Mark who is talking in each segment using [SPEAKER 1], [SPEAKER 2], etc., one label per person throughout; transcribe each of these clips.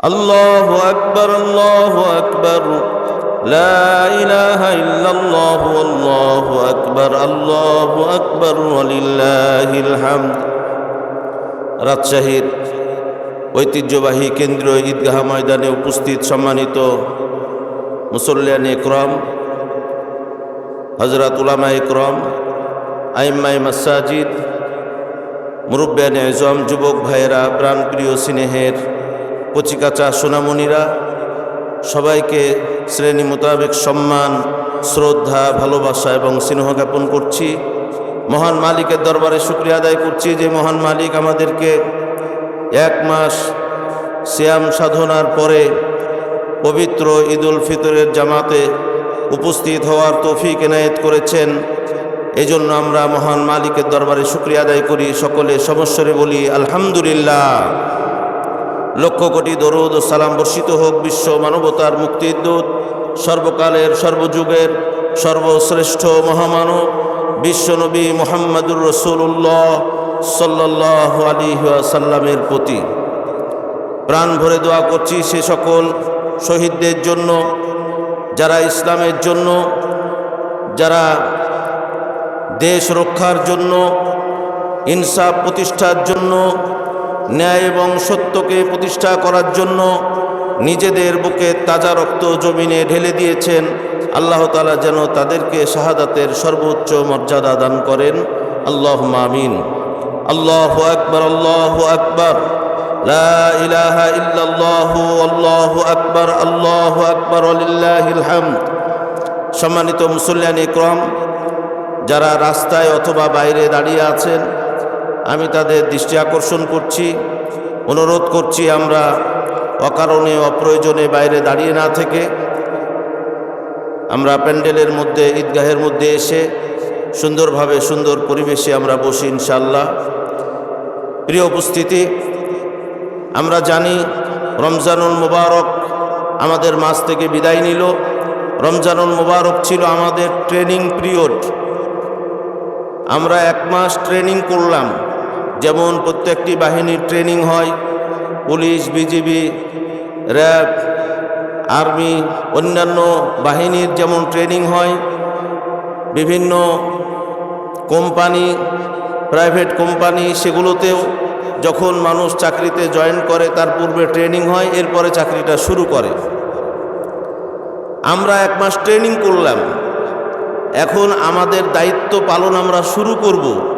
[SPEAKER 1] الله أكبر الله أكبر لا إله إلا الله والله أكبر الله أكبر ولله الحمد রাজশাহীর ঐতিহ্যবাহী কেন্দ্রীয় ঈদগাহ ময়দানে উপস্থিত সম্মানিত মুসল্লিয়ান একরম হজরত উলামা একরম আইম্মাই মাসাজিদ মুরব্বান এজম যুবক ভাইয়েরা প্রাণপ্রিয় স্নেহের কচিকাচা সোনামণিরা, সবাইকে শ্রেণি মোতাবেক সম্মান, শ্রদ্ধা, ভালোবাসা এবং স্নেহ জ্ঞাপন করছি। মহান মালিকের দরবারে শুক্রিয়া আদায় করছি যে মহান মালিক আমাদেরকে এক মাস শ্যাম সাধনার পরে পবিত্র ঈদুল ফিতরের জামাতে উপস্থিত হওয়ার তৌফিক এনায়েত করেছেন। এই জন্য আমরা মহান মালিকের দরবারে শুক্রিয়া আদায় করি। সকলে সমস্বরে বলি, আলহামদুলিল্লাহ। লক্ষ কোটি দরুদ ও সালাম বর্ষিত হোক বিশ্ব মানবতার মুক্তির দূত, সর্বকালের, সর্বযুগের, সর্বশ্রেষ্ঠ মহামানব বিশ্বনবী মোহাম্মদুর রসুল্লাহ সাল্লাহ আলী সাল্লামের প্রতি। প্রাণ ভরে দোয়া করছি সে সকল শহীদদের জন্য, যারা ইসলামের জন্য, যারা দেশ রক্ষার জন্য, ইনসাফ প্রতিষ্ঠার জন্য ন্যায় এবং সত্যকে প্রতিষ্ঠা করার জন্য নিজেদের বুকে তাজা রক্ত জমিনে ঢেলে দিয়েছেন। আল্লাহ তালা যেন তাদেরকে শাহাদাতের সর্বোচ্চ মর্যাদা দান করেন। আল্লাহ মামিন আল্লাহ আকবর। আল্লাহ আকবর, আল্লাহু আকবার আল্লাহু সম্মানিত মুসল্লিয়ান ইকরাম যারা রাস্তায় অথবা বাইরে দাঁড়িয়ে আছেন আমি তাদের দৃষ্টি আকর্ষণ করছি, অনুরোধ করছি আমরা অকারণে, অপ্রয়োজনে বাইরে দাঁড়িয়ে না থেকে আমরা প্যান্ডেলের মধ্যে, ঈদগাহের মধ্যে এসে সুন্দরভাবে সুন্দর পরিবেশে আমরা বসি ইনশাল্লাহ প্রিয় উপস্থিতি, আমরা জানি রমজানুল মুবারক আমাদের মাস থেকে বিদায় নিল। রমজানুল মুবারক ছিল আমাদের ট্রেনিং পিরিয়ড। আমরা এক মাস ট্রেনিং করলাম। যেমন প্রত্যেকটি বাহিনীর ট্রেনিং হয়, পুলিশ, বিজিবি, র্যাব, আর্মি, অন্যান্য বাহিনীর যেমন ট্রেনিং হয়, বিভিন্ন কোম্পানি, প্রাইভেট কোম্পানি সেগুলোতেও যখন মানুষ চাকরিতে জয়েন করে, তার পূর্বে ট্রেনিং হয়, এরপরে চাকরিটা শুরু করে। আমরা এক মাস ট্রেনিং করলাম। এখন আমাদের দায়িত্ব পালন আমরা শুরু করব।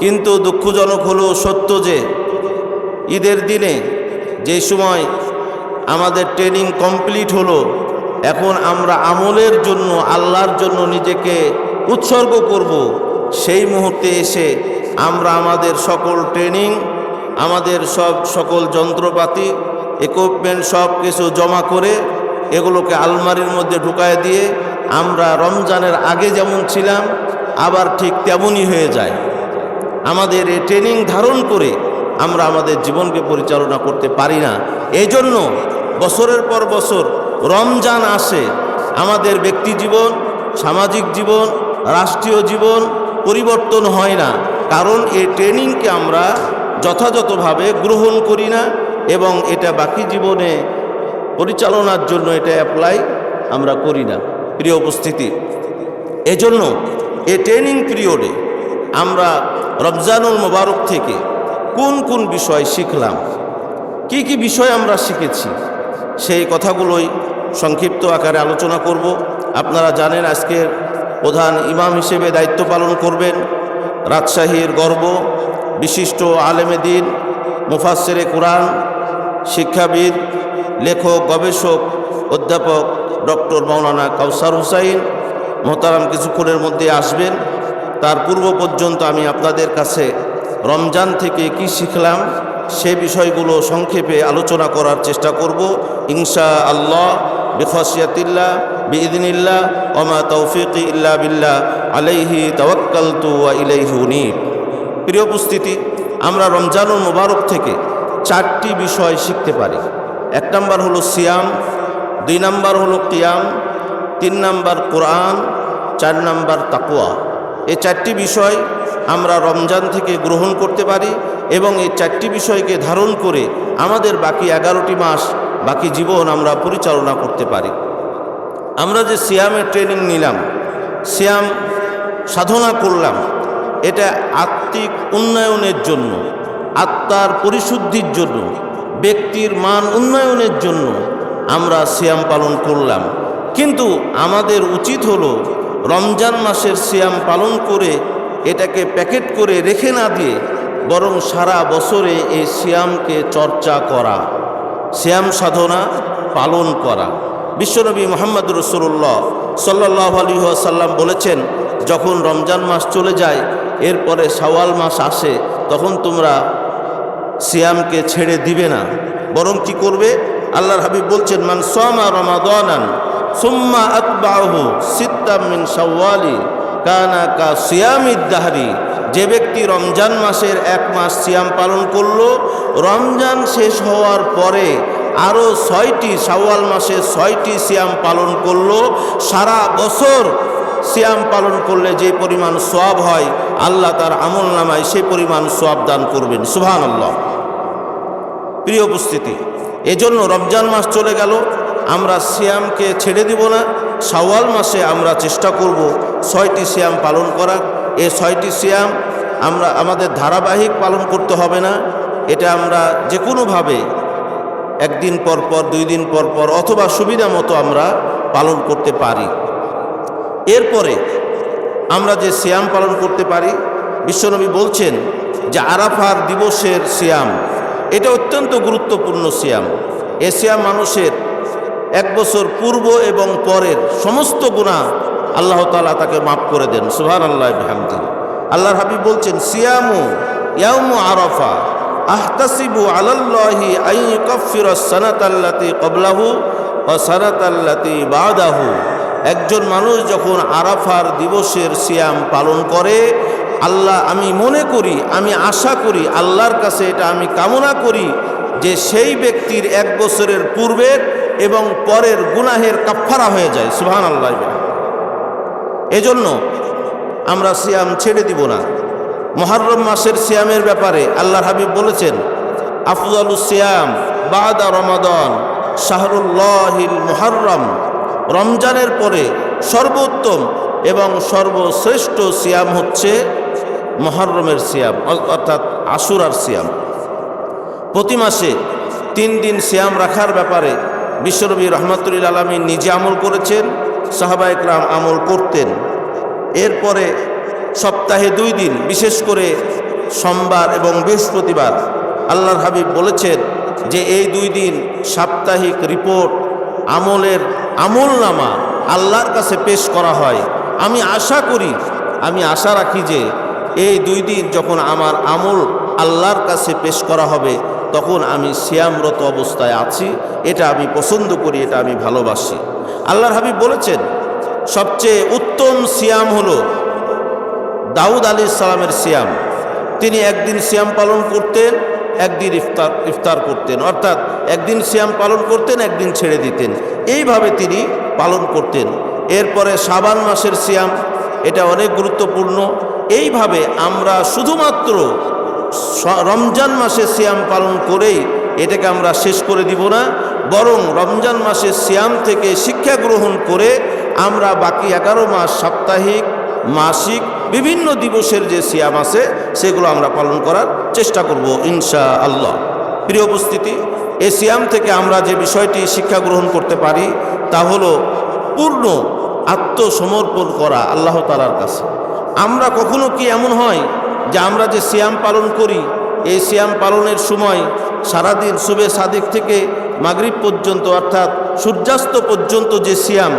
[SPEAKER 1] কিন্তু দুঃখজনক হলো সত্য যে, ঈদের দিনে যে সময় আমাদের ট্রেনিং কমপ্লিট হলো, এখন আমরা আমলের জন্য, আল্লাহর জন্য নিজেকে উৎসর্গ করব, সেই মুহূর্তে এসে আমরা আমাদের সকল ট্রেনিং আমাদের সব সকল যন্ত্রপাতি ইকুইপমেন্ট সব কিছু জমা করে এগুলোকে আলমারির মধ্যে ঢুকায় দিয়ে আমরা রমজানের আগে যেমন ছিলাম, আবার ঠিক তেমনই হয়ে যায়। আমাদের এই ট্রেনিং ধারণ করে আমরা আমাদের জীবনকে পরিচালনা করতে পারি না। এই জন্য বছরের পর বছর রমজান আসে, আমাদের ব্যক্তি জীবন, সামাজিক জীবন, রাষ্ট্রীয় জীবন পরিবর্তন হয় না। কারণ এই ট্রেনিংকে আমরা যথাযথভাবে গ্রহণ করি না এবং এটা বাকি জীবনে পরিচালনার জন্য এটা অ্যাপ্লাই আমরা করি না। প্রিয় উপস্থিতি, এজন্য এই ট্রেনিং পিরিয়ডে আমরা রমজানুল মোবারক থেকে কোন কোন বিষয় শিখলাম? কি কি বিষয় আমরা শিখেছি? সেই কথাগুলোই সংক্ষিপ্ত আকারে আলোচনা করব। আপনারা জানেন আজকের প্রধান ইমাম হিসেবে দায়িত্ব পালন করবেন। রাজশাহীর গর্ব, বিশিষ্ট আলেমে দিন মুফাসেরে কোরআন, শিক্ষাবিদ, লেখক, গবেষক, অধ্যাপক ডক্টর মৌলানা কাউসার হুসাইন মোহতারাম কিছুক্ষণের মধ্যে আসবেন। তার পূর্ব পর্যন্ত আমি আপনাদের কাছে রমজান থেকে কি শিখলাম সে বিষয়গুলো সংক্ষেপে আলোচনা করার চেষ্টা করব। ইনশা আল্লাহ বিফাসিয়াতিল্লা বিদিনিল্লা ওমা তৌফিক ইল্লা বিল্লাহ, আলাইহি তওয়াক্কালতু ওয়া ইলাইহি উনীব। প্রিয় উপস্থিতি, আমরা রমজানুল মুবারক থেকে চারটি বিষয় শিখতে পারি। এক নম্বর হলো সিয়াম, দুই নম্বর হলো কিয়াম, তিন নম্বর কোরআন, চার নম্বর তাকুয়া এই চারটি বিষয় আমরা রমজান থেকে গ্রহণ করতে পারি এবং এই চারটি বিষয়কে ধারণ করে আমাদের বাকি এগারোটি মাস, বাকি জীবন আমরা পরিচালনা করতে পারি। আমরা যে সিয়ামের ট্রেনিং নিলাম, সিয়াম সাধনা করলাম, এটা আত্মিক উন্নয়নের জন্য, আত্মার পরিশুদ্ধির জন্য, ব্যক্তির মান উন্নয়নের জন্য আমরা সিয়াম পালন করলাম। কিন্তু আমাদের উচিত হলো রমজান মাসের সিয়াম পালন করে এটাকে প্যাকেট করে রেখে না দিয়ে বরং সারা বছরে এই সিয়ামকে চর্চা করা শ্যাম সাধনা পালন করা। বিশ্বনবী মোহাম্মদ রসুল্লাহ সাল্লাহ আলী সাল্লাম বলেছেন, যখন রমজান মাস চলে যায়, এরপরে সওয়াল মাস আসে, তখন তোমরা সিয়ামকে ছেড়ে দিবে না। বরং কি করবে? আল্লাহর হাবিব বলছেন, মান সোমা রমাদান সুম্মা আকবাহু সিত্তাম মিন সাওয়ালি কানা কা সিয়ামিদ্দাহারি যে ব্যক্তি রমজান মাসের এক মাস সিয়াম পালন করল, রমজান শেষ হওয়ার পরে আরও ছয়টি সাওয়াল মাসে ছয়টি সিয়াম পালন করল। সারা বছর সিয়াম পালন করলে যে পরিমাণ সোয়াব হয়, আল্লাহ তার আমল নামায় সেই পরিমাণ সোয়াব দান করবেন। সুহান আল্লাহ প্রিয় উপস্থিতি, এজন্য রমজান মাস চলে গেল। আমরা সিয়ামকে ছেড়ে দিব না। সাওয়াল মাসে আমরা চেষ্টা করব ছয়টি সিয়াম পালন করার। এই ছয়টি সিয়াম আমরা, আমাদের ধারাবাহিক পালন করতে হবে না। এটা আমরা যে কোনোভাবে একদিন পর পর, দুই দিন পর পর অথবা সুবিধা মতো আমরা পালন করতে পারি। এরপরে আমরা যে সিয়াম পালন করতে পারি, বিশ্বনবী বলছেন যে আরাফার দিবসের সিয়াম। এটা অত্যন্ত গুরুত্বপূর্ণ সিয়াম। এ সিয়াম মানুষের এক বছর পূর্ব এবং পরের সমস্ত গুণা আল্লাহ তালা তাকে মাফ করে দেন। সুহান আল্লাহ হামদিন আল্লাহর হাবিব বলছেন, সিয়ামু ইয়ামু আরাফা আহতাসিবু আলাল্লাহি আই কফির সানাতাল্লাতি কবলাহু ও সানাতাল্লাতি বাদাহু। একজন মানুষ যখন আরাফার দিবসের সিয়াম পালন করে, আল্লাহ, আমি মনে করি, আমি আশা করি, আল্লাহর কাছে এটা আমি কামনা করি যে সেই ব্যক্তির এক বছরের পূর্বের এবং পরের গুনাহের কাফারা হয়ে যায়। সুহান আল্লাহ এজন্য আমরা সিয়াম ছেড়ে দিব না। মহরম মাসের সিয়ামের ব্যাপারে আল্লাহর হাবিব বলেছেন, আফজালু সিয়াম বাদা রমাদন শাহরুল্লাহিল মুহররম। রমজানের পরে সর্বোত্তম এবং সর্বশ্রেষ্ঠ সিয়াম হচ্ছে মহরমের সিয়াম, অর্থাৎ আশুরার সিয়াম। প্রতি মাসে তিন দিন সিয়াম রাখার ব্যাপারে বিশ্বনবী রহমতুল্লিল আলমী নিজে আমল করেছেন, সাহাবা ইকরাম আমল করতেন। এরপরে সপ্তাহে দুই দিন, বিশেষ করে সোমবার এবং বৃহস্পতিবার আল্লাহর হাবিব বলেছেন যে এই দুই দিন সাপ্তাহিক রিপোর্ট, আমলের আমল নামা আল্লাহর কাছে পেশ করা হয়। আমি আশা করি, আমি আশা রাখি যে এই দুই দিন যখন আমার আমল আল্লাহর কাছে পেশ করা হবে তখন আমি শ্যামরত অবস্থায় আছি, এটা আমি পছন্দ করি, এটা আমি ভালোবাসি। আল্লাহর হাবিব বলেছেন, সবচেয়ে উত্তম সিয়াম হল দাউদ আলী সালামের সিয়াম। তিনি একদিন সিয়াম পালন করতেন, একদিন ইফতার ইফতার করতেন। অর্থাৎ একদিন সিয়াম পালন করতেন, একদিন ছেড়ে দিতেন। এইভাবে তিনি পালন করতেন। এরপরে সাবান মাসের সিয়াম, এটা অনেক গুরুত্বপূর্ণ। এইভাবে আমরা শুধুমাত্র রমজান মাসে সিয়াম পালন করেই এটাকে আমরা শেষ করে দিব না, বরং রমজান মাসে সিয়াম থেকে শিক্ষা গ্রহণ করে আমরা বাকি এগারো মাস সাপ্তাহিক, মাসিক, বিভিন্ন দিবসের যে সিয়াম আছে, সেগুলো আমরা পালন করার চেষ্টা করব ইনশা আল্লাহ প্রিয় উপস্থিতি এই সিয়াম থেকে আমরা যে বিষয়টি শিক্ষা গ্রহণ করতে পারি, তা হলো পূর্ণ আত্মসমর্পণ করা আল্লাহ তালার কাছে। আমরা কখনো কি এমন হয় যে আমরা যে সিয়াম পালন করি, এই সিয়াম পালনের সময় সারাদিন শুভে সাদিক থেকে মাগরিব পর্যন্ত অর্থাৎ সূর্যাস্ত পর্যন্ত যে সিয়াম,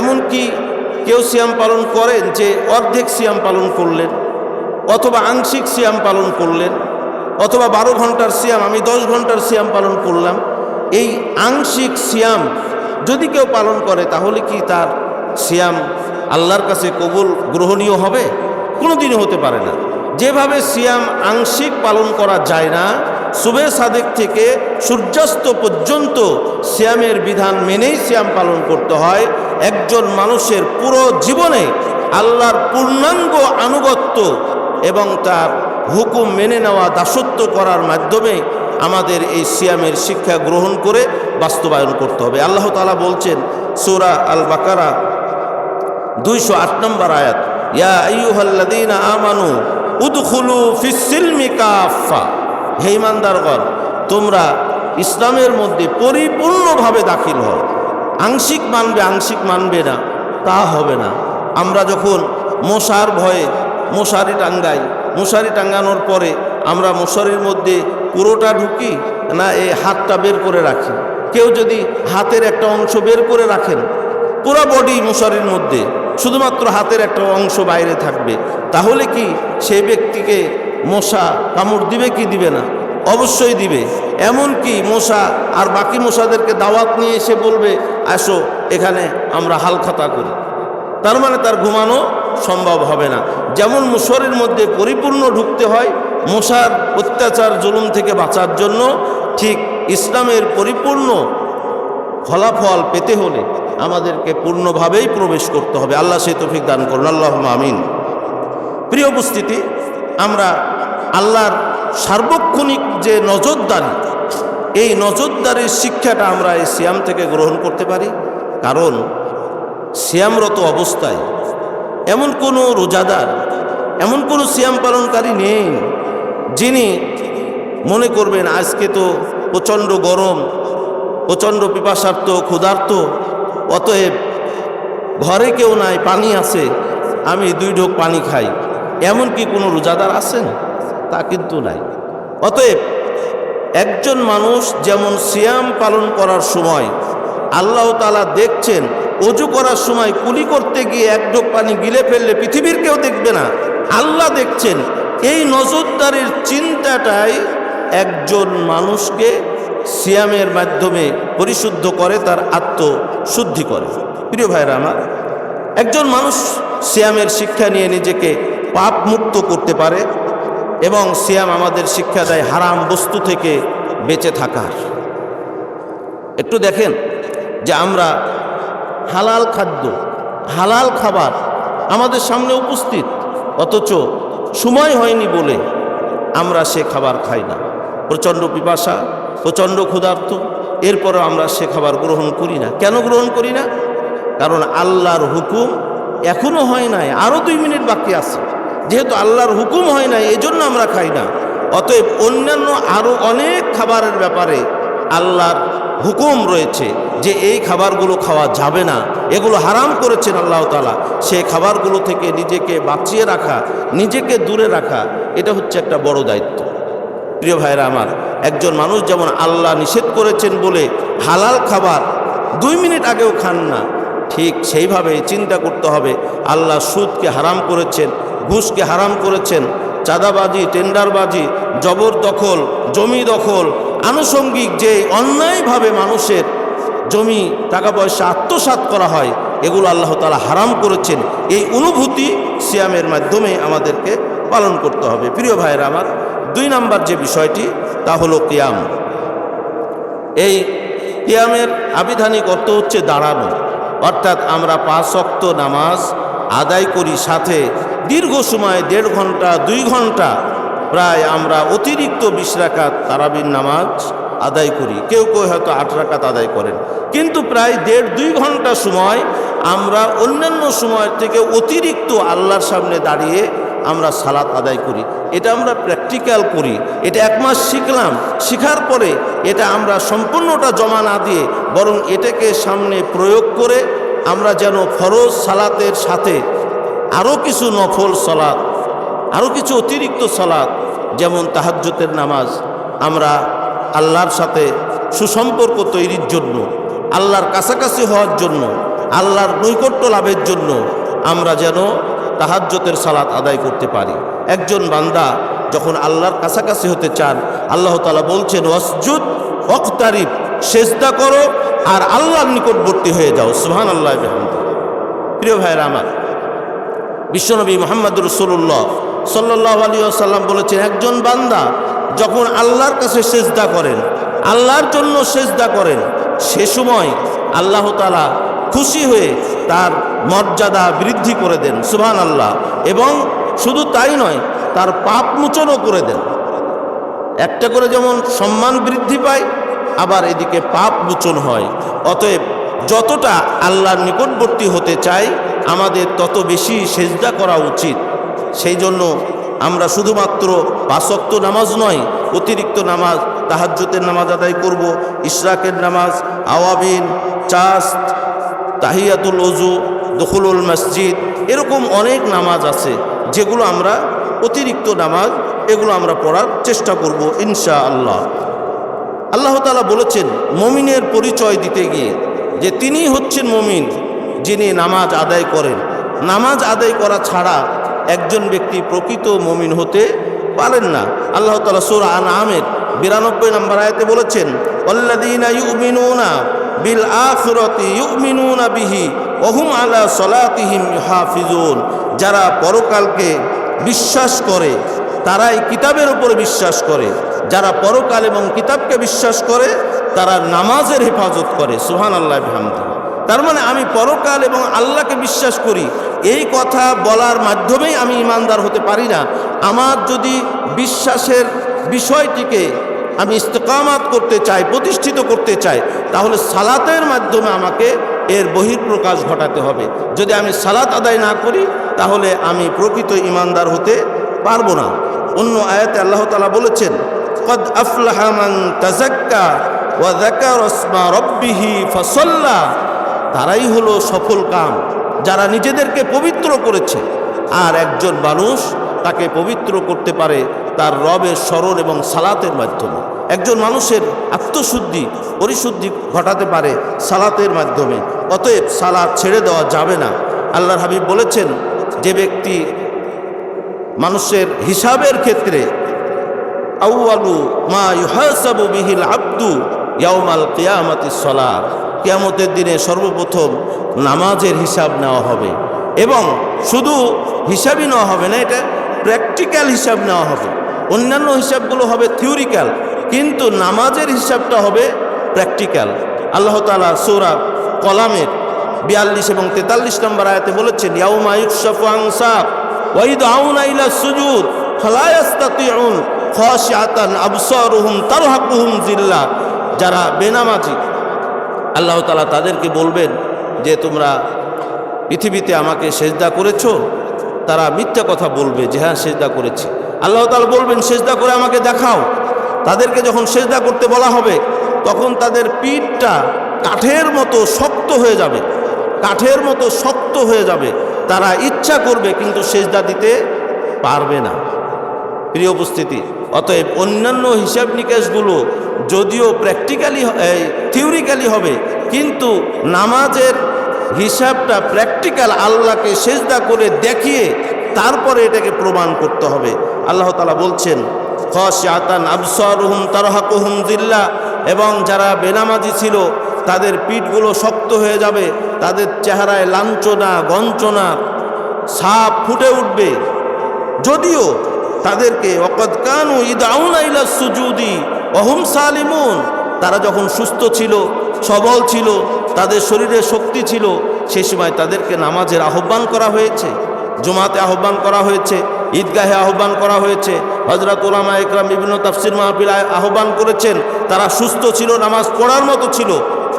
[SPEAKER 1] এমনকি কেউ সিয়াম পালন করেন যে অর্ধেক সিয়াম পালন করলেন, অথবা আংশিক সিয়াম পালন করলেন, অথবা বারো ঘণ্টার সিয়াম, আমি দশ ঘণ্টার সিয়াম পালন করলাম, এই আংশিক সিয়াম যদি কেউ পালন করে, তাহলে কি তার সিয়াম আল্লাহর কাছে কবুল, গ্রহণীয় হবে? কোনো দিনই হতে পারে না। যেভাবে সিয়াম আংশিক পালন করা যায় না, সুবে সাদেক থেকে সূর্যাস্ত পর্যন্ত সিয়ামের বিধান মেনেই সিয়াম পালন করতে হয়। একজন মানুষের পুরো জীবনে আল্লাহর পূর্ণাঙ্গ আনুগত্য এবং তার হুকুম মেনে নেওয়া, দাসত্ব করার মাধ্যমে আমাদের এই সিয়ামের শিক্ষা গ্রহণ করে বাস্তবায়ন করতে হবে। আল্লাহ তালা বলছেন, সুরা আল বাকারা দুইশো আট নম্বর আয়াত, ইয়া আইয়ুহাল্লাযীনা আমানু উদখুলু ফিস-সিলমি কাফা হে ইমানদারগণ, তোমরা ইসলামের মধ্যে পরিপূর্ণভাবে দাখিল হও। আংশিক মানবে আংশিক মানবে না, তা হবে না। আমরা যখন মশার ভয়ে মশারি টাঙ্গাই, মশারি টাঙ্গানোর পরে আমরা মশারির মধ্যে পুরোটা ঢুকি, না, এই হাতটা বের করে রাখি। কেউ যদি হাতের একটা অংশ বের করে রাখেন, পুরো বডি মশারির মধ্যে। শুধুমাত্র হাতের একটা অংশ বাইরে থাকবে। তাহলে কি সেই ব্যক্তিকে মশা কামড় দিবে কি দিবে না? অবশ্যই দিবে। এমন কি মশা আর বাকি মশাদেরকে দাওয়াত নিয়ে এসে বলবে, আসো, এখানে আমরা হালখাতা করি। তার মানে তার ঘুমানো সম্ভব হবে না। যেমন মুসরের মধ্যে পরিপূর্ণ ঢুকতে হয়, মশার অত্যাচার জুলুম থেকে বাঁচার জন্য, ঠিক ইসলামের পরিপূর্ণ ফলাফল পেতে হলে আমাদেরকে পূর্ণভাবেই প্রবেশ করতে হবে। আল্লাহ সেই তফিক দান করুন। আল্লাহ আমিন। প্রিয় উপস্থিতি, আমরা আল্লাহর সার্বক্ষণিক যে নজরদারি, এই নজরদারির শিক্ষাটা আমরা এই সিয়াম থেকে গ্রহণ করতে পারি। কারণ সিয়ামরত অবস্থায় এমন কোনো রোজাদার, এমন কোনো সিয়াম পালনকারী নেই, যিনি মনে করবেন, আজকে তো প্রচণ্ড গরম, প্রচণ্ড পিপাসার্থ ক্ষুধার্ত অতএব ঘরে কেউ নাই, পানি আছে, আমি দুই ঢোক পানি খাই। এমন কি কোনো রোজাদার আছেন? তা কিন্তু নাই। অতএব একজন মানুষ যেমন সিয়াম পালন করার সময় আল্লাহ তালা দেখছেন, অজু করার সময় কুলি করতে গিয়ে এক ঢোক পানি গিলে ফেললে পৃথিবীর কেউ দেখবে না। আল্লাহ দেখছেন, এই নজরদারির চিন্তাটাই একজন মানুষকে সিয়ামের মাধ্যমে পরিশুদ্ধ করে তার আত্মশুদ্ধি করে। প্রিয় ভাইরা আমার, একজন মানুষ সিয়ামের শিক্ষা নিয়ে নিজেকে পাপ মুক্ত করতে পারে এবং সিয়াম আমাদের শিক্ষা দেয় হারাম বস্তু থেকে বেঁচে থাকার। একটু দেখেন যে আমরা হালাল খাদ্য, হালাল খাবার আমাদের সামনে উপস্থিত, অথচ সময় হয়নি বলে আমরা সে খাবার খাই না। প্রচণ্ড পিপাসা, প্রচণ্ড ক্ষুধার্ত এরপরও আমরা সে খাবার গ্রহণ করি না। কেন গ্রহণ করি না? কারণ আল্লাহর হুকুম এখনও হয় নাই আরও দুই মিনিট বাকি আছে। যেহেতু আল্লাহর হুকুম হয় নাই এই জন্য আমরা খাই না। অতএব অন্যান্য আরও অনেক খাবারের ব্যাপারে আল্লাহর হুকুম রয়েছে যে এই খাবারগুলো খাওয়া যাবে না। এগুলো হারাম করেছেন আল্লাহ তালা সেই খাবারগুলো থেকে নিজেকে বাঁচিয়ে রাখা, নিজেকে দূরে রাখা, এটা হচ্ছে একটা বড় দায়িত্ব। প্রিয় ভাইরা আমার একজন মানুষ যেমন আল্লাহ নিষেধ করেছেন বলে হালাল খাবার দুই মিনিট আগেও খান না, ঠিক সেইভাবে চিন্তা করতে হবে। আল্লাহ সুদকে হারাম করেছেন, ঘুষকে হারাম করেছেন, চাঁদাবাজি, টেন্ডারবাজি জবরদখল জমি দখল, আনুষঙ্গিক যে অন্যায়ভাবে মানুষের জমি টাকা পয়সা আত্মসাৎ করা হয়, এগুলো আল্লাহ তালা হারাম করেছেন। এই অনুভূতি সিয়ামের মাধ্যমে আমাদেরকে পালন করতে হবে। প্রিয় ভাইয়েরা আমার দুই নাম্বার যে বিষয়টি, তা হলো কিয়াম। এই কিয়ামের আবিধানিক অর্থ হচ্ছে দাঁড়ানো। অর্থাৎ আমরা পাঁচ অক্ত নামাজ আদায় করি সাথে দীর্ঘ সময়, দেড় ঘণ্টা, দুই ঘণ্টা প্রায় আমরা অতিরিক্ত বিশ রাকাত তারাবির নামাজ আদায় করি। কেউ কেউ হয়তো আট রাকাত আদায় করেন। কিন্তু প্রায় দেড় দুই ঘণ্টা সময় আমরা অন্যান্য সময় থেকে অতিরিক্ত আল্লাহর সামনে দাঁড়িয়ে আমরা সালাত আদায় করি, এটা আমরা প্র্যাকটিক্যাল করি, এটা এক মাস শিখলাম, শিখার পরে এটা আমরা সম্পূর্ণটা জমা না দিয়ে বরং এটাকে সামনে প্রয়োগ করে আমরা যেন ফরজ সালাতের সাথে আরও কিছু নফল সলাৎ আরও কিছু অতিরিক্ত সলাৎ যেমন তাহাজ্যতের নামাজ, আমরা আল্লাহর সাথে সুসম্পর্ক তৈরির জন্য, আল্লাহর কাছাকাছি হওয়ার জন্য, আল্লাহর নৈকট্য লাভের জন্য আমরা যেন তাহাজ্যতের সালাত আদায় করতে পারি। একজন বান্দা যখন আল্লাহর কাছাকাছি হতে চান, আল্লাহ তালা বলছেন, ওয়াসজুদ অক্তারিফ সেজদা করো আর আল্লাহর নিকটবর্তী হয়ে যাও। সুহান আল্লাহ প্রিয় ভাইয়েরা আমার, বিশ্বনবী মোহাম্মদ রসুল্লাহ সাল্লাহ আলী সাল্লাম বলেছেন, একজন বান্দা যখন আল্লাহর কাছে সেজদা করেন, আল্লাহর জন্য সেজদা করেন, সে সময় আল্লাহ তালা খুশি হয়ে তার মর্যাদা বৃদ্ধি করে দেন সুবহান আল্লাহ এবং শুধু তাই নয়, তার পাপ মোচনও করে দেন। একটা করে যেমন সম্মান বৃদ্ধি পায়, আবার এদিকে পাপ মোচন হয়। অতএব যতটা আল্লাহর নিকটবর্তী হতে চাই, আমাদের তত বেশি সেজদা করা উচিত। সেই জন্য আমরা শুধুমাত্র পাঁচক্ত নামাজ নয়, অতিরিক্ত নামাজ তাহাজ্জুতের নামাজ আদায় করব, ইশরাকের নামাজ, আওয়াবিন চাষ তাহিয়াতুল অজু দখলুল মসজিদ, এরকম অনেক নামাজ আছে যেগুলো আমরা অতিরিক্ত নামাজ, এগুলো আমরা পড়ার চেষ্টা করব ইনশা আল্লাহ আল্লাহ তালা বলেছেন, মমিনের পরিচয় দিতে গিয়ে যে তিনি হচ্ছেন মমিন, যিনি নামাজ আদায় করেন। নামাজ আদায় করা ছাড়া একজন ব্যক্তি প্রকৃত মমিন হতে পারেন না। আল্লাহ তালা সুরা আন আমের বিরানব্বই নম্বর আয়তে বলেছেন অল্লাদিনা ইউমিনুনা বিল আখিরাতি ইউমিনুনা বিহি ওহুম আলা সলাতিহিম হাফিজুন যারা পরকালকে বিশ্বাস করে, তারাই কিতাবের উপর বিশ্বাস করে। যারা পরকাল এবং কিতাবকে বিশ্বাস করে, তারা নামাজের হেফাজত করে। সুহান আল্লাহ হামদি তার মানে আমি পরকাল এবং আল্লাহকে বিশ্বাস করি। এই কথা বলার মাধ্যমেই আমি ইমানদার হতে পারি না। আমার যদি বিশ্বাসের বিষয়টিকে আমি ইস্তকামাত করতে চাই, প্রতিষ্ঠিত করতে চাই, তাহলে সালাতের মাধ্যমে আমাকে এর বহির্প্রকাশ ঘটাতে হবে। যদি আমি সালাত আদায় না করি, তাহলে আমি প্রকৃত ইমানদার হতে পারব না। অন্য আয়াতে আল্লাহ তালা বলেছেন, কদ আফলাহামান তাজাক্কা ওয়া যাকার রব্বিহি ফাসাল্লা। তারাই হলো সফল কাম, যারা নিজেদেরকে পবিত্র করেছে। আর একজন মানুষ তাকে পবিত্র করতে পারে তার রবের স্মরণ এবং সালাতের মাধ্যমে। একজন মানুষের আত্মশুদ্ধি, পরিশুদ্ধি ঘটাতে পারে সালাতের মাধ্যমে। অতএব সালাত ছেড়ে দেওয়া যাবে না। আল্লাহর হাবিব বলেছেন, যে ব্যক্তি মানুষের হিসাবের ক্ষেত্রে, আউয়ালু মা ইউহাসাবু বিহিল আব্দু ইয়াউমাল কিয়ামাতিস সালাত। কিয়ামতের দিনে সর্বপ্রথম নামাজের হিসাব নেওয়া হবে এবং শুধু হিসাবই নেওয়া হবে না, এটা প্র্যাকটিক্যাল হিসাব নেওয়া হবে। অন্যান্য হিসাবগুলো হবে থিওরিক্যাল, কিন্তু নামাজের হিসাবটা হবে প্র্যাকটিক্যাল। আল্লাহ তালা সৌরা কলামের বিয়াল্লিশ এবং তেতাল্লিশ নম্বর আয়াতে বলেছেন যারা বেনামাজি, আল্লাহ তালা তাদেরকে বলবেন যে, তোমরা পৃথিবীতে আমাকে সেজদা করেছ? তারা মিথ্যা কথা বলবে যে হ্যাঁ সেজদা করেছি। আল্লাহ তালা বলবেন, সেজদা করে আমাকে দেখাও। তাদেরকে যখন সেজদা করতে বলা হবে, তখন তাদের পিঠটা কাঠের মতো শক্ত হয়ে যাবে, কাঠের মতো শক্ত হয়ে যাবে। তারা ইচ্ছা করবে, কিন্তু সেজদা দিতে পারবে না। প্রিয় উপস্থিতি, অতএব অন্যান্য হিসাব নিকাশগুলো যদিও প্র্যাকটিক্যালি থিওরিক্যালি হবে, কিন্তু নামাজের হিসাবটা প্র্যাকটিক্যাল আল্লাহকে সেজদা করে দেখিয়ে তারপরে এটাকে প্রমাণ করতে হবে। আল্লাহ তালা বলছেন খাতান আবসারুহুম তারহাকুহুম জিল্লা এবং যারা বেনামাজি ছিল, তাদের পিঠগুলো শক্ত হয়ে যাবে, তাদের চেহারায় লাঞ্ছনা, গঞ্চনা সাপ ফুটে উঠবে। যদিও তাদেরকে অকদকানু ইদাউনা ইলা সুজুদি অহুম সালিমুন তারা যখন সুস্থ ছিল, সবল ছিল, তাদের শরীরে শক্তি ছিল, সে সময় তাদেরকে নামাজের আহ্বান করা হয়েছে। জুমাতে আহ্বান করা হয়েছে, ঈদগাহে আহ্বান করা হয়েছে। হজরত ওলামা একরাম বিভিন্ন তাফসির মাহফিল আহ্বান করেছেন। তারা সুস্থ ছিল, নামাজ পড়ার মতো ছিল,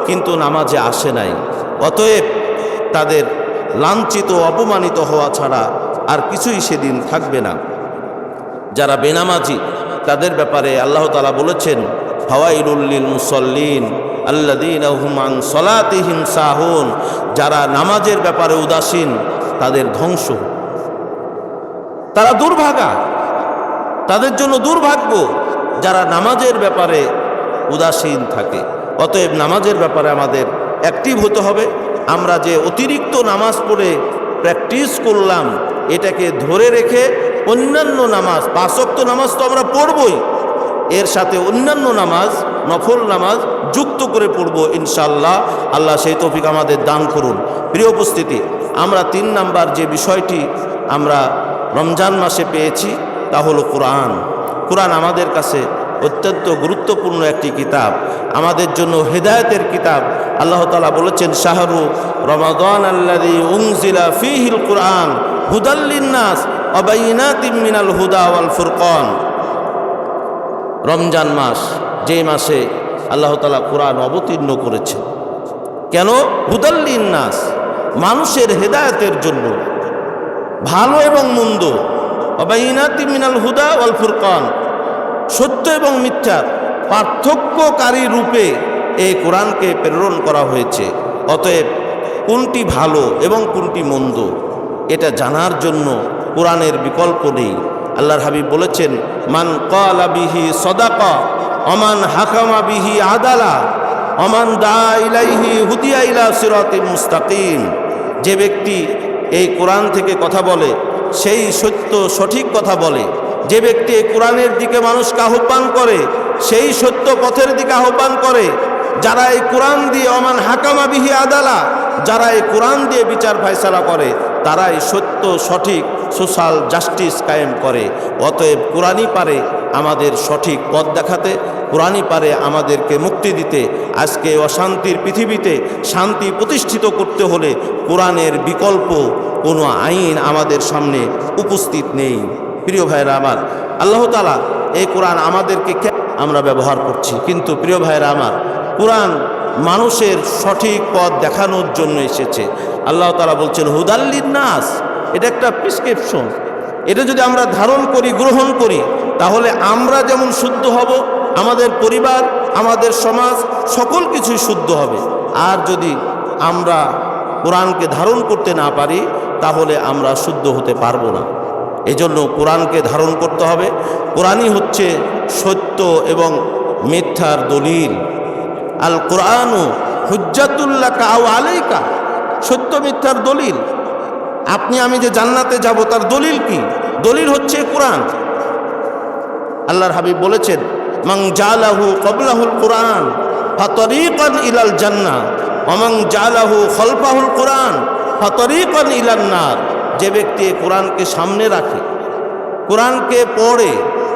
[SPEAKER 1] কিন্তু নামাজে আসে নাই। অতএব তাদের লাঞ্ছিত, অপমানিত হওয়া ছাড়া আর কিছুই সেদিন থাকবে না। যারা বেনামাজি, তাদের ব্যাপারে আল্লাহ তালা বলেছেন ফাওয়াইলুল্লিল মুসল্লিন আল্লাদিন হুমান সলাতিহিম সাহুন। যারা নামাজের ব্যাপারে উদাসীন তাদের ধ্বংস। তারা দুর্ভাগা। তাদের জন্য দুর্ভাগ্য যারা নামাজের ব্যাপারে উদাসীন থাকে। অতএব নামাজের ব্যাপারে আমাদের অ্যাক্টিভ হতে হবে। আমরা যে অতিরিক্ত নামাজ পড়ে প্র্যাকটিস করলাম, এটাকে ধরে রেখে অন্যান্য নামাজ পাঁচক্ত নামাজ তো আমরা পড়বই। এর সাথে অন্যান্য নামাজ, নফল নামাজ যুক্ত করে পড়ব ইনশাল্লাহ আল্লাহ সেই তৌফিক আমাদের দান করুন। প্রিয় উপস্থিতি আমরা তিন নাম্বার যে বিষয়টি আমরা রমজান মাসে পেয়েছি, তা হলো কোরআন। কোরআন আমাদের কাছে অত্যন্ত গুরুত্বপূর্ণ একটি কিতাব। আমাদের জন্য হেদায়তের কিতাব। আল্লাহ তালা বলেছেন, শাহরু রমাদান আল্লাদি উংজিলা ফিহিল কোরআন হুদাল্লিন্নাস অবাইনাতিম মিনাল হুদা ওয়াল ফুরকন। রমজান মাস, যে মাসে আল্লাহ তালা কোরআন অবতীর্ণ করেছেন। কেন? হুদাল্লিন নাস মানুষের হেদায়তের জন্য। ভালো এবং মন্দ। অবাইনাতি মিনাল হুদা ওয়াল ফুরকান। সত্য এবং মিথ্যার পার্থক্যকারী রূপে এই কোরআনকে প্রেরণ করা হয়েছে। অতএব কোনটি ভালো এবং কোনটি মন্দ, এটা জানার জন্য কোরআনের বিকল্প নেই। আল্লাহর হাবিব বলেছেন, মান কালা বিহি সদাকা অমান হাকামা বিহি আদালা। অমান দা ইলাইহি হুদিয়া ইলা সিরাতি মুস্তাকিম। যে ব্যক্তি এই কোরআন থেকে কথা বলে, সেই সত্য সঠিক কথা বলে। যে ব্যক্তি এই কোরআনের দিকে মানুষকে আহ্বান করে, সেই সত্য পথের দিকে আহ্বান করে। যারা এই কোরআন দিয়ে অমান হাকামা বিহি আদালা, যারা এই কোরআন দিয়ে বিচার ফায়সালা করে তারাই সত্য, সঠিক, সোশ্যাল জাস্টিস কায়েম করে। অতএব কোরআনই পারে আমাদের সঠিক পথ দেখাতে, কোরআনই পারে আমাদেরকে মুক্তি দিতে। আজকে অশান্তির পৃথিবীতে শান্তি প্রতিষ্ঠিত করতে হলে কোরআনের বিকল্প কোনো আইন আমাদের সামনে উপস্থিত নেই। প্রিয় ভাইরা আমার, আল্লাহ তালা এই কোরআন আমাদেরকে আমরা ব্যবহার করছি। কিন্তু প্রিয় ভাইরা আমার, কোরআন মানুষের সঠিক পথ দেখানোর জন্য এসেছে। আল্লাহ তালা বলছেন হুদাল্লিন নাস এটা একটা প্রিসক্রিপশন এটা যদি আমরা ধারণ করি, গ্রহণ করি, তাহলে আমরা যেমন শুদ্ধ হব, আমাদের পরিবার, আমাদের সমাজ, সকল কিছুই শুদ্ধ হবে। আর যদি আমরা কোরআনকে ধারণ করতে না পারি, তাহলে আমরা শুদ্ধ হতে পারব না। এজন্য কোরআনকে ধারণ করতে হবে। কোরআনই হচ্ছে সত্য এবং মিথ্যার দলিল। আল কোরআনু হুজ্জাতুল্লাহ কাউ আলাইকা, সত্য মিথ্যার দলিল। আপনি, আমি যে জান্নাতে যাব, তার দলিল কি? দলিল হচ্ছে কোরআন। আল্লাহর হাবিব বলেছেন মাং জালাহু কবলাহুল কোরআন ফাতরিকান ইলাল জান্না অমাং জালাহু খলফাহুল কোরআন ফাতরিকান ইলান নার। যে ব্যক্তি কোরআনকে সামনে রাখে, কোরআনকে পড়ে,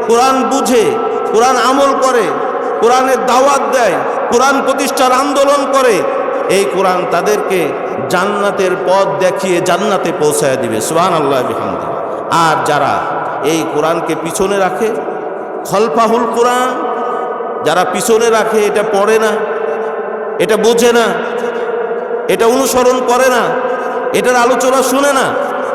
[SPEAKER 1] কোরআন বুঝে, কোরআন আমল করে, কোরআনের দাওয়াত দেয়, কোরআন প্রতিষ্ঠার আন্দোলন করে, এই কোরআন তাদেরকে জান্নাতের পথ দেখিয়ে জান্নাতে পৌঁছায় দিবে। সুহান আল্লাহ বিহামদি। আর যারা এই কোরআনকে পিছনে রাখে, খলফাহুল কোরআন, যারা পিছনে রাখে, এটা পড়ে না, এটা বোঝে না, এটা অনুসরণ করে না, এটার আলোচনা শুনে না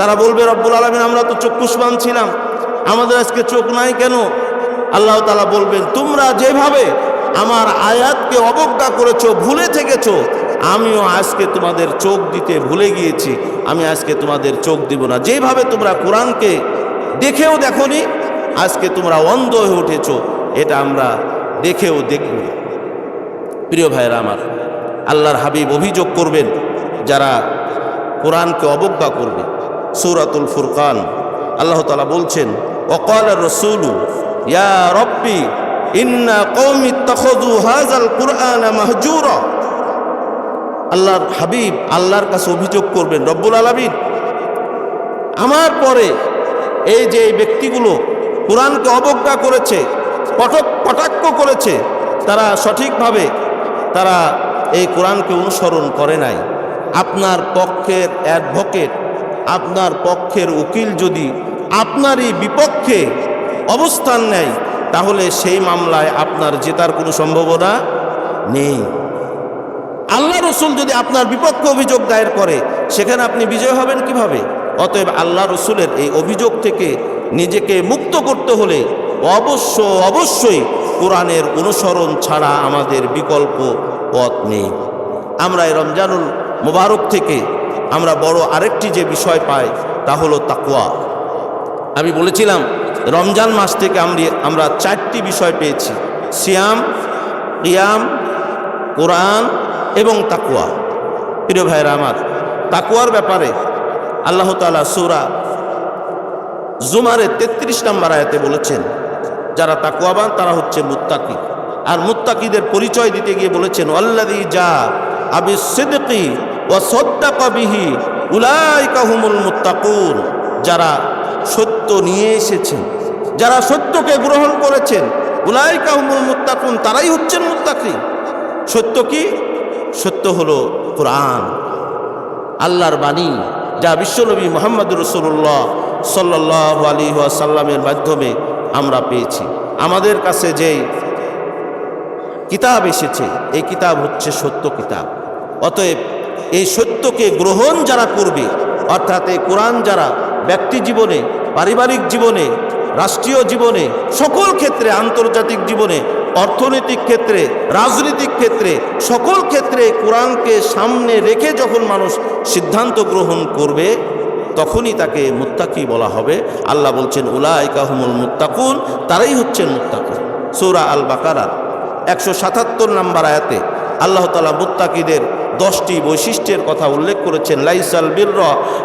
[SPEAKER 1] তারা বলবে, রব্বুল আলমিন, আমরা তো চক্ষুষ্মান ছিলাম। আমাদের আজকে চোখ নাই কেন? আল্লাহ তালা বলবেন, তোমরা যেভাবে আমার আয়াতকে অবজ্ঞা করেছ, ভুলে থেকেছো, আমিও আজকে তোমাদের চোখ দিতে ভুলে গিয়েছি। আমি আজকে তোমাদের চোখ দিব না। যেভাবে তোমরা কোরআনকে দেখেও দেখনি, আজকে তোমরা অন্ধ হয়ে উঠেছ, এটা আমরা দেখেও দেখব। প্রিয় ভাইয়েরা আমার, আল্লাহর হাবিব অভিযোগ করবেন, যারা কোরআনকে অবজ্ঞা করবে। সৌরাতুল ফুরকান। আল্লাহ তালা বলছেন অকাল রসুলু, ইয়া রব্বি, ইন্না কৌমি তখদু হাজাল কুরআন মাহজুরা। আল্লাহর হাবিব আল্লাহর কাছে অভিযোগ করবেন, রব্বুল আলমিন, আমার পরে এই যে এই ব্যক্তিগুলো কোরআনকে অবজ্ঞা করেছে কটক কটাক্ষ করেছে, তারা সঠিকভাবে তারা এই কোরআনকে অনুসরণ করে নাই। আপনার পক্ষের অ্যাডভোকেট আপনার পক্ষের উকিল যদি আপনারই বিপক্ষে অবস্থান নেয়, তাহলে সেই মামলায় আপনার জেতার কোনো সম্ভাবনা নেই। আল্লাহ রসুল যদি আপনার বিপক্ষে অভিযোগ দায়ের করে, সেখানে আপনি বিজয় হবেন কীভাবে? অতএব আল্লাহ রসুলের এই অভিযোগ থেকে নিজেকে মুক্ত করতে হলে অবশ্য অবশ্যই কোরআনের অনুসরণ ছাড়া আমাদের বিকল্প পথ নেই। আমরা এই রমজানুল মোবারক থেকে আমরা বড় আরেকটি যে বিষয় পাই, তা হলো তাকুয়া আমি বলেছিলাম, রমজান মাস থেকে আমরা আমরা চারটি বিষয় পেয়েছি, সিয়াম, কিয়াম, কোরআন এবং তাকুয়া প্রিয় ভাইরা আমার তাকুয়ার ব্যাপারে আল্লাহ তালা সুরা জুমারের তেত্রিশ নম্বর আয়াতে বলেছেন, যারা তাকুয়াবান তারা হচ্ছে মুত্তাকি। আর মুত্তাকিদের পরিচয় দিতে গিয়ে বলেছেন আল্লাদি যা আবি সিদ্দিকি ও সদ্দাকাবিহি উলাইকাহুমুল মুত্তাকুন। যারা সত্য নিয়ে এসেছেন যারা সত্যকে গ্রহণ করেছেন উলাইকাহুমুল মুত্তাকুন, তারাই হচ্ছেন মুত্তাকি। সত্য কি? সত্য হলো কোরআন। আল্লাহর বাণী, যা বিশ্বনবী মোহাম্মদ রসুল্লাহ সাল্লাহ আলী সাল্লামের মাধ্যমে আমরা পেয়েছি। আমাদের কাছে যেই কিতাব এসেছে, এই কিতাব হচ্ছে সত্য কিতাব। অতএব এই সত্যকে গ্রহণ যারা করবে, অর্থাৎ এই কোরআন যারা ব্যক্তি জীবনে, পারিবারিক জীবনে, রাষ্ট্রীয় জীবনে, সকল ক্ষেত্রে, আন্তর্জাতিক জীবনে, অর্থনৈতিক ক্ষেত্রে, রাজনৈতিক ক্ষেত্রে, সকল ক্ষেত্রে কোরআনকে সামনে রেখে যখন মানুষ সিদ্ধান্ত গ্রহণ করবে, তখনই তাকে মুত্তাকি বলা হবে। আল্লাহ বলছেন উলাইকাহুমুল মুত্তাকুন, তারাই হচ্ছেন মুত্তাকুন সৌরা আল বাকারার একশো সাতাত্তর নাম্বার আয়াতে আল্লাহ তালা মুত্তাকিদের দশটি বৈশিষ্ট্যের কথা উল্লেখ করেছেন, লাইসাল বীর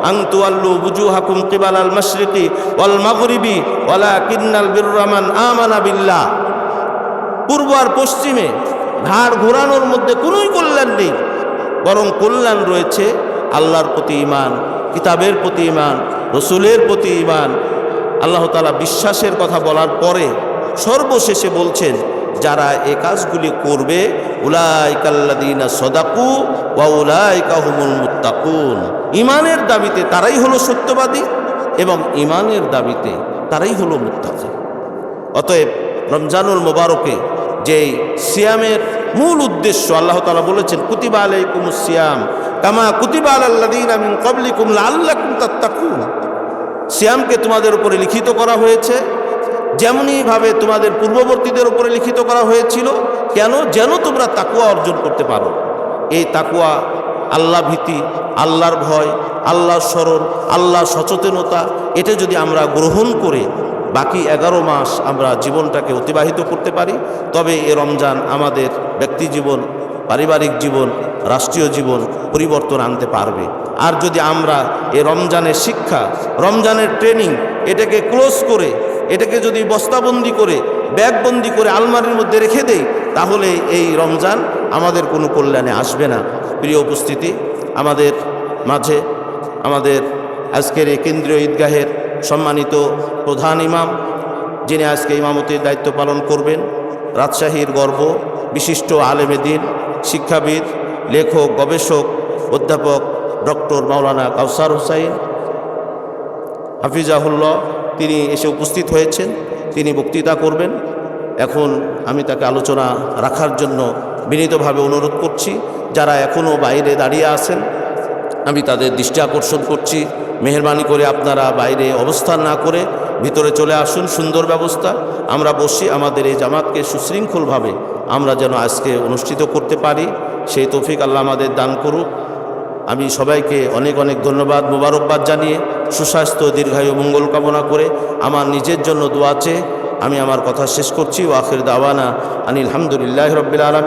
[SPEAKER 1] আংতু আল্লু বুজু হাকুম কিবাল আল মশরিকি ওয়াল মাগরিবি ওয়ালা কিন্নাল বিররামান আমানা বিল্লাহ। পূর্ব আর পশ্চিমে ঘাড় ঘোরানোর মধ্যে কোনোই কল্যাণ নেই, বরং কল্যাণ রয়েছে আল্লাহর প্রতি ইমান কিতাবের প্রতি ইমান রসুলের প্রতি ইমান আল্লাহ তালা বিশ্বাসের কথা বলার পরে সর্বশেষে বলছেন যারা এ কাজগুলি করবে উলাই কাল্লাদিনা সদাকু বা উলাই কাহুমুল মুত্তাকুন। ইমানের দাবিতে তারাই হলো সত্যবাদী এবং ইমানের দাবিতে তারাই হলো মুত্তাকি। অতএব রমজানুল মোবারকে যেই সিয়ামের মূল উদ্দেশ্য আল্লাহ তালা বলেছেন, কুতিবা আলাইকুম সিয়াম কামা কুতিবা আল্লাদিন আমিন কবলিকুম আল্লাকুম তাত্তাকুন। সিয়ামকে তোমাদের উপরে লিখিত করা হয়েছে। যেমনইভাবে তোমাদের পূর্ববর্তীদের উপরে লিখিত করা হয়েছিল, কেন? যেন তোমরা তাকুয়া অর্জন করতে পারো। এই তাকুয়া আল্লাহ ভীতি, আল্লাহর ভয়, আল্লাহর স্মরণ, আল্লাহর সচেতনতা, এটা যদি আমরা গ্রহণ করে বাকি এগারো মাস আমরা জীবনটাকে অতিবাহিত করতে পারি, তবে এ রমজান আমাদের ব্যক্তি জীবন, পারিবারিক জীবন, রাষ্ট্রীয় জীবন পরিবর্তন আনতে পারবে। আর যদি আমরা এ রমজানের শিক্ষা, রমজানের ট্রেনিং, এটাকে ক্লোজ করে এটাকে যদি বস্তাবন্দি করে, ব্যাগবন্দি করে আলমারির মধ্যে রেখে দেই, তাহলে এই রমজান আমাদের কোনো কল্যাণে আসবে না। প্রিয় উপস্থিতি, আমাদের মাঝে, আমাদের আজকের এই কেন্দ্রীয় ঈদগাহের সম্মানিত প্রধান ইমাম, যিনি আজকে ইমামতির দায়িত্ব পালন করবেন, রাজশাহীর গর্ব বিশিষ্ট আলেমে দিন, শিক্ষাবিদ, লেখক, গবেষক, অধ্যাপক ডক্টর মাওলানা কাউসার হোসাইন, হাফিজাহুল্লাহ তিনি এসে উপস্থিত হয়েছেন, তিনি বক্তৃতা করবেন। এখন আমি তাকে আলোচনা রাখার জন্য বিনীতভাবে অনুরোধ করছি, যারা এখনও বাইরে দাঁড়িয়ে আছেন, আমি তাদের দৃষ্টি আকর্ষণ করছি। মেহরবানি করে আপনারা বাইরে অবস্থান না করে ভিতরে চলে আসুন, সুন্দর ব্যবস্থা। আমরা বসি, আমাদের এই জামাতকে সুশৃঙ্খলভাবে আমরা যেন আজকে অনুষ্ঠিত করতে পারি। সেই তৌফিক আল্লাহ আমাদের দান করুক। আমি সবাইকে অনেক অনেক ধন্যবাদ, মোবারকবাদ জানিয়ে সুস্বাস্থ্য, দীর্ঘায়ু, মঙ্গল কামনা করে আমার নিজের জন্য দোয়াচে আমি আমার কথা শেষ করছি। ও আখের দাওয়ানা আনিল হামদুলিল্লাহ আলমী